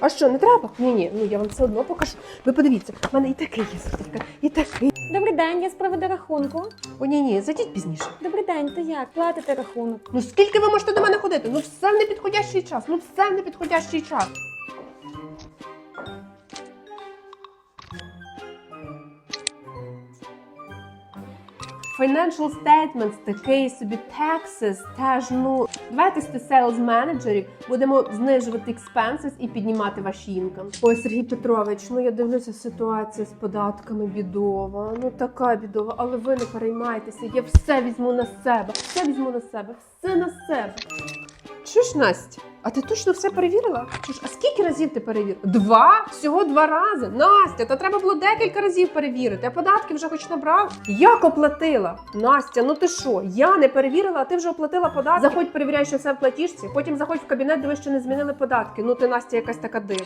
А що, не треба? Ні, ні, ну я вам все одно покажу. Ви подивіться, в мене і такий є сертифікат, і такий. Добрий день, я з приводу рахунку. О, ні, ні, зайдіть пізніше. Добрий день, то як? Платите рахунок? Ну скільки ви можете до мене ходити? Ну все в непідходящий час. Ну все в непідходящий час. Financial statements, такий собі taxes, теж ну давайте з sales менеджерів будемо знижувати expenses і піднімати ваші інкам. Ой, Сергій Петрович, ну я дивлюся, ситуація з податками бідова. Ну така бідова, але ви не переймайтеся. Я все візьму на себе, все візьму на себе, все на себе. Чуєш, Настя? А ти точно все перевірила? Чуєш, а скільки разів ти перевірила? Два? Всього два рази. Настя, та треба було декілька разів перевірити. А податки вже хоч набрав. Як оплатила? Настя, ну ти що? Я не перевірила, а ти вже оплатила податки. Заходь, перевіряй, що все в платіжці. Потім заходь в кабінет, дивись, що не змінили податки. Ну ти Настя якась така дивна.